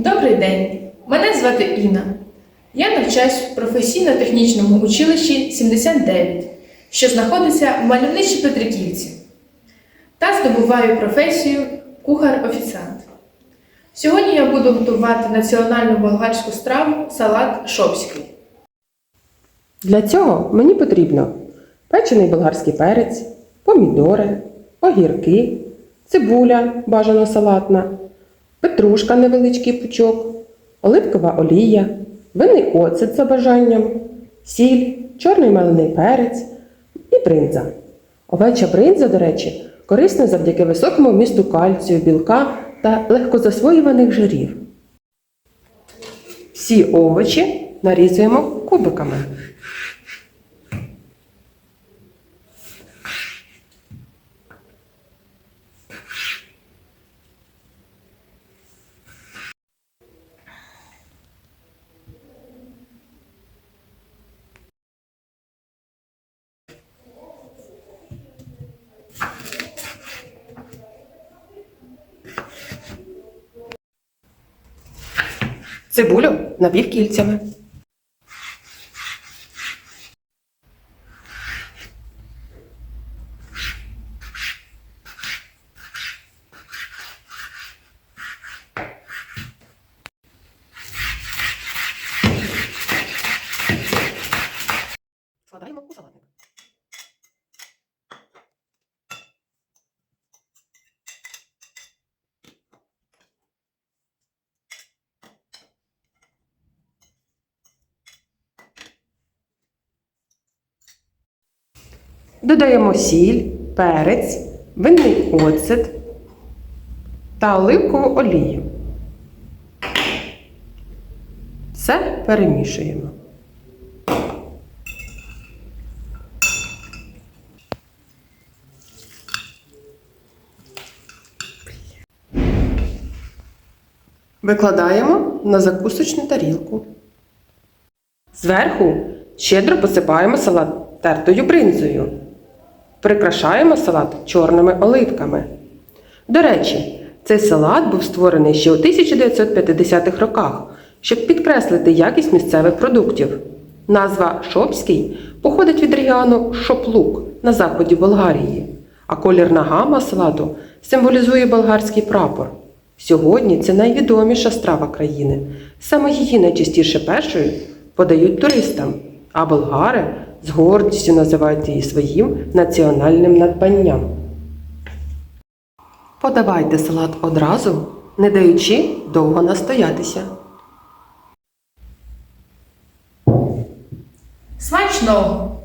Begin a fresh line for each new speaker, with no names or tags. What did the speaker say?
Добрий день! Мене звати Інна. Я навчаюсь в професійно-технічному училищі 79, що знаходиться в мальовничій Петриківці, та здобуваю професію кухар-офіціант. Сьогодні я буду готувати національну болгарську страву салат шопський.
Для цього мені потрібно печений болгарський перець, помідори, огірки, цибуля бажано салатна, петрушка невеличкий пучок, оливкова олія, винний оцет за бажанням, сіль, чорний мелений перець і бринза. Овеча бринза, до речі, корисна завдяки високому вмісту кальцію, білка та легкозасвоюваних жирів. Всі овочі нарізуємо кубиками. Цибулю напівкільцями. Додаємо сіль, перець, винний оцет та оливкову олію. Все перемішуємо. Викладаємо на закусочну тарілку. Зверху щедро посипаємо салат тертою бринзою. Прикрашаємо салат чорними оливками. До речі, цей салат був створений ще у 1950-х роках, щоб підкреслити якість місцевих продуктів. Назва Шопський походить від регіону Шоплук на заході Болгарії, а колірна гама салату символізує болгарський прапор. Сьогодні це найвідоміша страва країни. Саме її найчастіше першою подають туристам, а болгари з гордістю називають її своїм національним надбанням. Подавайте салат одразу, не даючи довго настоятися.
Смачного!